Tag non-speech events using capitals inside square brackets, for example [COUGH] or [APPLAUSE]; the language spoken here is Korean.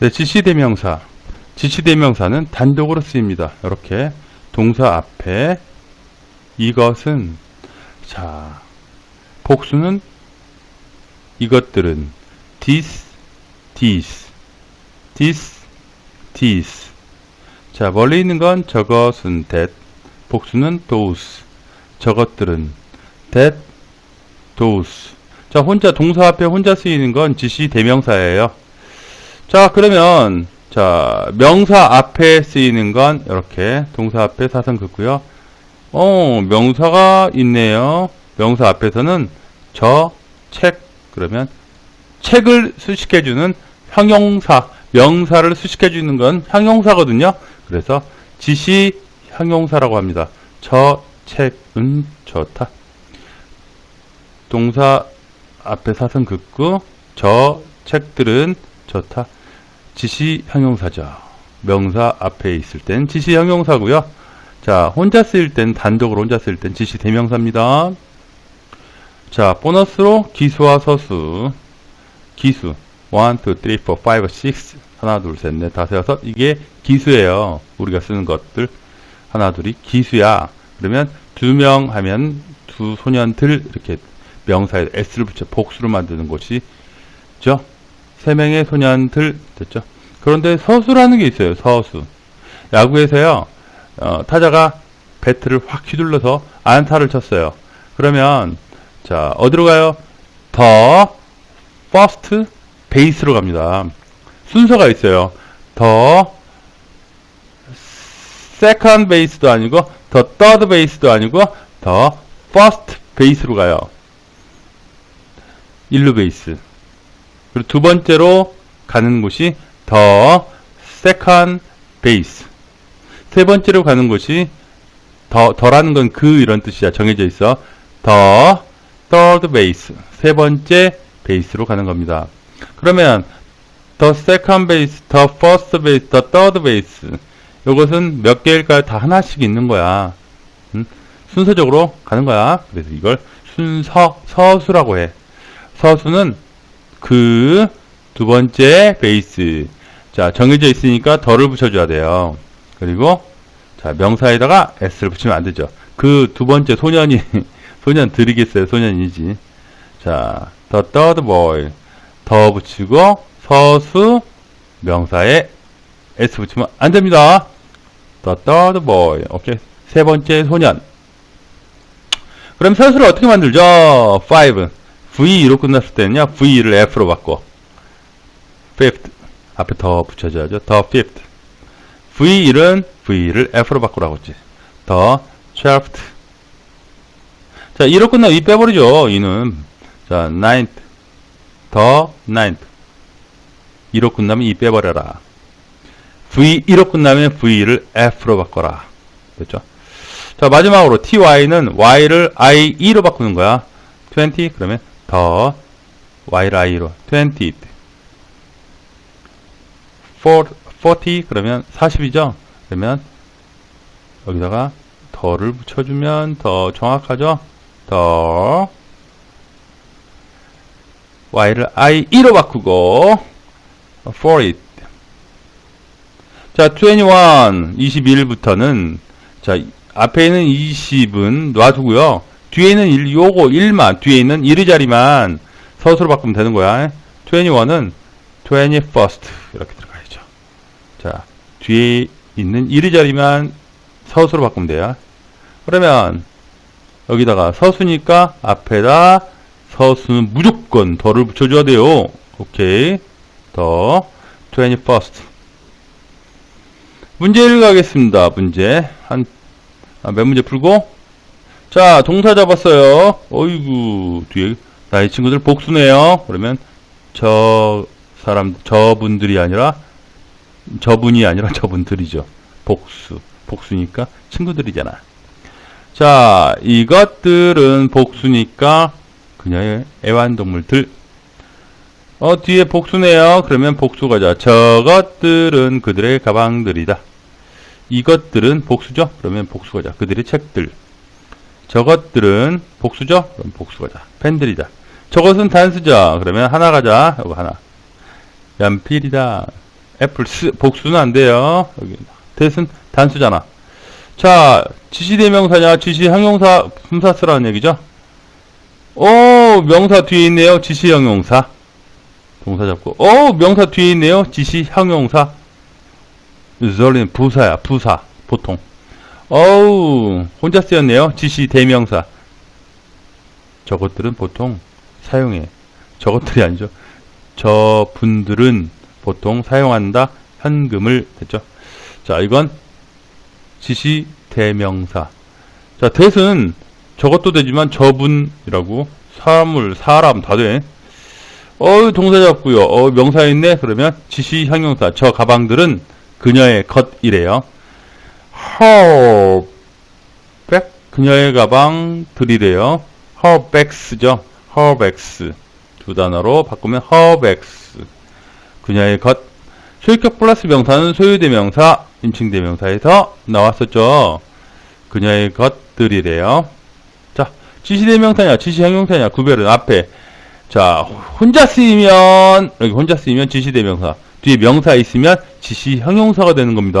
네, 지시대명사. 지시대명사는 단독으로 쓰입니다. 이렇게 동사 앞에 이것은 자 복수는 이것들은 this, this, this, this. 자 멀리 있는 건 저것은 that, 복수는 those, 저것들은 that, those. 자 혼자 동사 앞에 혼자 쓰이는 건 지시 대명사예요. 자, 그러면, 자, 명사 앞에 쓰이는 건, 이렇게, 동사 앞에 사선 긋고요. 어, 명사가 있네요. 명사 앞에서는 저, 책, 그러면, 책을 수식해 주는 형용사, 명사를 수식해 주는 건 형용사거든요. 그래서, 지시 형용사라고 합니다. 저, 책은 좋다. 동사 앞에 사선 긋고, 저, 책들은 좋다. 지시 형용사죠. 명사 앞에 있을 땐 지시 형용사고요. 자, 혼자 쓰일 땐 단독으로 혼자 쓰일 땐 지시 대명사입니다. 자, 보너스로 기수와 서수. 기수. 1, 2, 3, 4, 5, 6. 하나, 둘, 셋, 넷, 다섯, 여섯. 이게 기수예요. 우리가 쓰는 것들. 하나, 둘이 기수야. 그러면 두 명 하면 두 소년들 이렇게 명사에 s를 붙여 복수를 만드는 것이 죠. 세 명의 소년들 됐죠. 그런데 서수라는 게 있어요. 서수. 야구에서요. 어, 타자가 배트를 확 휘둘러서 안타를 쳤어요. 그러면 자 어디로 가요? 더 퍼스트 베이스로 갑니다. 순서가 있어요. 더 세컨드 베이스도 아니고 더 더드 베이스도 아니고 더 퍼스트 베이스로 가요. 1루 베이스. 그리고 두 번째로 가는 곳이 더 세컨 베이스. 세 번째로 가는 곳이 더 더라는 건 그 이런 뜻이야. 정해져 있어. 더 third base. 세 번째 베이스로 가는 겁니다. 그러면 더 second base, 더 first base, 더 third base. 이것은 몇 개일까요? 다 하나씩 있는 거야. 음? 순서적으로 가는 거야. 그래서 이걸 순서 서수라고 해. 서수는 그 두 번째 베이스. 자, 정해져 있으니까 더를 붙여줘야 돼요. 그리고, 자, 명사에다가 s를 붙이면 안 되죠. 그 두 번째 소년이, [LAUGHS] 소년 들이겠어요. 소년이지. 자, the third boy. 더 붙이고, 서수, 명사에 s 붙이면 안 됩니다. the third boy. 오케이. 세 번째 소년. 그럼 서수를 어떻게 만들죠? 5. V2로 끝났을 때는요, V2를 F로 바꿔. fifth. 앞에 더 붙여줘야죠. 더 fifth. V1은 V를 F로 바꾸라고 했지. 더 twelfth. 자, 2로 끝나면 2 빼버리죠. 2는. 자, ninth. 더 ninth. 2로 끝나면 2 빼버려라. V1로 끝나면 V를 F로 바꿔라. 됐죠? 자, 마지막으로 ty는 y를 i2로 바꾸는 거야. 20 그러면 더 y를 i로 20 40 그러면 40이죠. 그러면 여기다가 더를 붙여주면 더 정확하죠. 더 y를 i2로 바꾸고 for it 자, 21, 21부터는 자, 앞에 있는 20은 놔두고요. 뒤에 있는 1, 요거 1만, 뒤에 있는 1의 자리만 서수로 바꾸면 되는 거야. 21은 21st 이렇게 들어가야죠. 자, 뒤에 있는 1의 자리만 서수로 바꾸면 돼요. 그러면 여기다가 서수니까 앞에다 서수는 무조건 더를 붙여줘야 돼요. 오케이. 더 21st 문제를 가겠습니다. 문제 한 아, 몇 문제 풀고 자 동사 잡았어요. 어이구 뒤에 나이 친구들 복수네요. 그러면 저 사람 저분들이 아니라 저분이 아니라 저분들이죠. 복수 복수니까 친구들이잖아. 자 이것들은 복수니까 그녀의 애완동물들 어, 뒤에 복수네요. 그러면 복수 가자. 저것들은 그들의 가방들이다. 이것들은 복수죠? 그러면 복수 가자. 그들의 책들. 저것들은 복수죠? 그럼 복수 가자. 펜들이다. 저것은 단수죠? 그러면 하나 가자. 이거 하나. 연필이다. 애플 스 복수는 안 돼요. 여기 대신 단수잖아. 자, 지시대명사냐, 지시형용사, 품사 쓰라는 얘기죠. 오, 명사 뒤에 있네요. 지시형용사. 동사 잡고. 오, 명사 뒤에 있네요. 지시형용사. usually 부사야, 부사. 보통. 어우, 혼자 쓰였네요. 지시 대명사. 저것들은 보통 사용해. 저것들이 아니죠. 저분들은 보통 사용한다. 현금을 됐죠. 자, 이건 지시 대명사. 자, 대은 저것도 되지만 저분이라고 사물, 사람 다 돼. 어, 동사 잡고요. 어, 명사 있네. 그러면 지시 형용사. 저 가방들은 그녀의 것이래요. Bag 그녀의 가방 들이래요. her bags죠. her bags 두 단어로 바꾸면 bags 그녀의 것. 소유격 플러스 명사는 소유대명사, 인칭대명사에서 나왔었죠. 그녀의 것들이래요. 자, 지시대명사냐, 지시형용사냐, 구별은 앞에. 자, 혼자 쓰이면, 여기 혼자 쓰이면 지시대명사. 뒤에 명사 있으면 지시형용사가 되는 겁니다.